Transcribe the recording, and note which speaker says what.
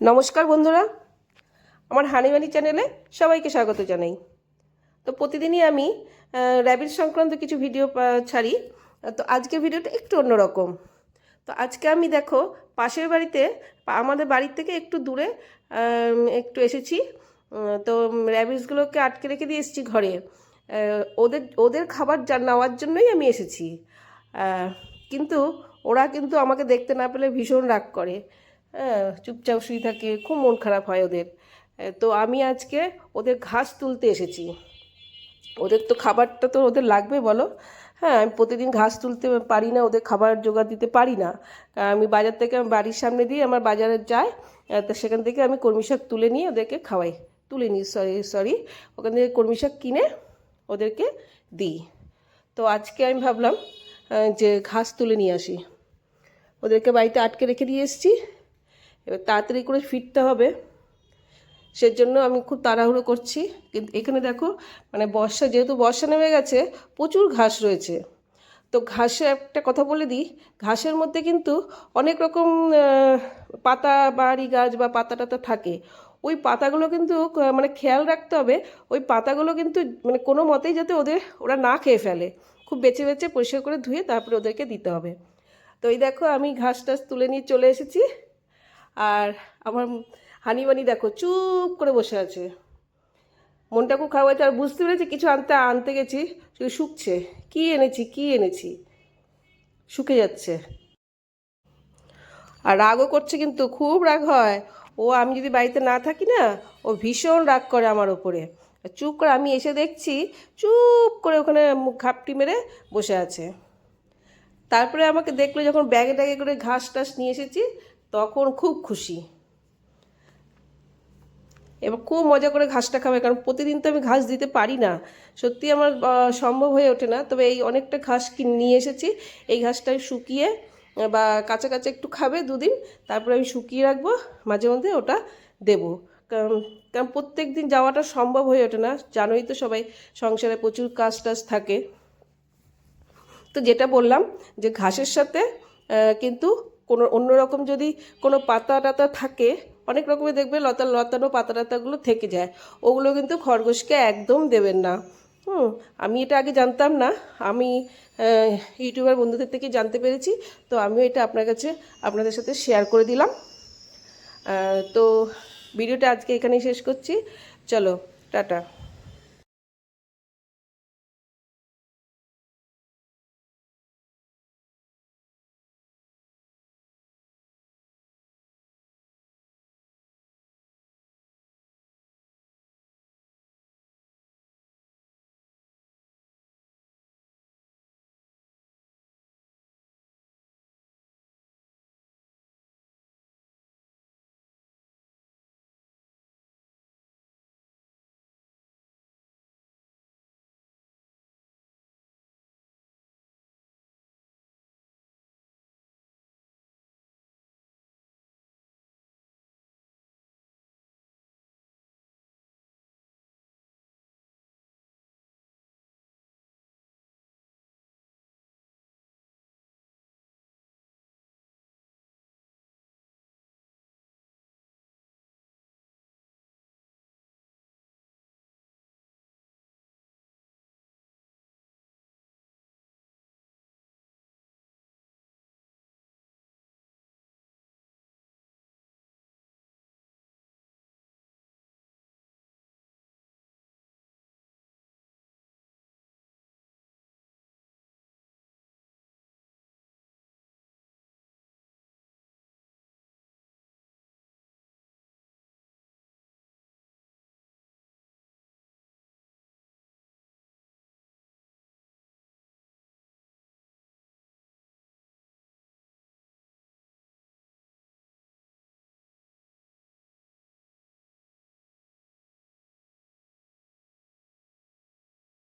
Speaker 1: নমস্কার বন্ধুরা। আমার হানিমানি চ্যানেলে সবাইকে স্বাগত জানাই। তো প্রতিদিনই আমি র্যাবিট সংক্রান্ত কিছু ভিডিও ছাড়ি। তো আজকের ভিডিওটা একটু অন্যরকম। তো আজকে আমি দেখো, পাশের বাড়িতে আমাদের বাড়ির থেকে একটু দূরে একটু এসেছি। তো র্যাবিটসগুলোকে আটকে রেখে দিয়ে এসেছি ঘরে। ওদের ওদের খাবার নেওয়ার জন্যই আমি এসেছি। কিন্তু ওরা কিন্তু আমাকে দেখতে না পেলে ভীষণ রাগ করে। চুপচাপ শুয়ে থাকে, খুব মন খারাপ হয় ওদের। তো আমি আজকে ওদের ঘাস তুলতে এসেছি। ওদের তো খাবারটা তো ওদের লাগবে, বলো। হ্যাঁ আমি প্রতিদিন ঘাস তুলতে পারি না, ওদের খাবার জোগাড় দিতে পারি না। আমি বাজার থেকে আমার বাড়ির সামনে দিয়ে আমার বাজারে যাই তো সেখান থেকে আমি কর্মী শাক তুলে নিয়ে ওদেরকে খাওয়াই। তুলে নিই, সরি সরি, ওখান থেকে কর্মী শাক কিনে ওদেরকে দিই। তো আজকে আমি ভাবলাম যে ঘাস তুলে নিয়ে আসি। ওদেরকে বাড়িতে আটকে রেখে দিয়ে এসেছি। এবার তাড়াতাড়ি করে ফিরতে হবে। সেজন্য আমি খুব তাড়াহুড়ো করছি। কিন্তু এখানে দেখো মানে বর্ষা, যেহেতু বর্ষা নেমে গেছে, প্রচুর ঘাস রয়েছে। তো ঘাসে একটা কথা বলে দিই, ঘাসের মধ্যে কিন্তু অনেক রকম পাতা, বাড়ি, গাছ বা পাতা টাতা থাকে। ওই পাতাগুলো কিন্তু মানে খেয়াল রাখতে হবে, ওই পাতাগুলো কিন্তু মানে কোনো মতেই যাতে ওদের, ওরা না খেয়ে ফেলে। খুব বেছে বেছে পরিষ্কার করে ধুয়ে তারপরে ওদেরকে দিতে হবে। তো এই দেখো, আমি ঘাস টাস তুলে নিয়ে চলে এসেছি। আর আমার হানিবানি দেখো চুপ করে বসে আছে। মনটা খুব খারাপ হয়েছে আর বুঝতে পেরেছি কিছু আনতে আনতে গেছি শুকছে। কি এনেছি কি এনেছি? শুকে যাচ্ছে। আর রাগও করছে কিন্তু, খুব রাগ হয়। ও, আমি যদি বাড়িতে না থাকি না, ও ভীষণ রাগ করে আমার ওপরে চুপ করে আমি এসে দেখছি, চুপ করে ওখানে মুখ ঘাপটি মেরে বসে আছে। তারপরে আমাকে দেখল যখন ব্যাগে ট্যাগে করে ঘাস টাস নিয়ে এসেছি তখন খুব খুশি। এবার খুব মজা করে ঘাসটা খাবে, কারণ প্রতিদিন তো আমি ঘাস দিতে পারি না। সত্যি আমার সম্ভব হয়ে ওঠে না। তবে এই অনেকটা ঘাস নিয়ে এসেছি। এই ঘাসটা শুকিয়ে বা কাঁচা কাঁচা একটু খাবে দুদিন। তারপরে আমি শুকিয়ে রাখব, মাঝে মধ্যে ওটা দেবো। কারণ কারণ প্রত্যেক দিন যাওয়াটা সম্ভব হয়ে ওঠে না। জানোই তো সবাই, সংসারে প্রচুর কাজ টাজ থাকে। তো যেটা বললাম যে ঘাসের সাথে কিন্তু কোনো অন্যরকম যদি কোনো পাতা টাতা থাকে, অনেক রকমের দেখবে লতা লতানো পাতা টাতাগুলো থেকে যায়। ওগুলো কিন্তু খরগোশকে একদম দেবেন না। হুম, আমি এটা আগে জানতাম না। আমি ইউটিউবার বন্ধুদের থেকে জানতে পেরেছি। তো আমিও এটা আপনার কাছে আপনাদের সাথে শেয়ার করে দিলাম। তো ভিডিওটা আজকে এখানেই শেষ করছি। চলো, টাটা।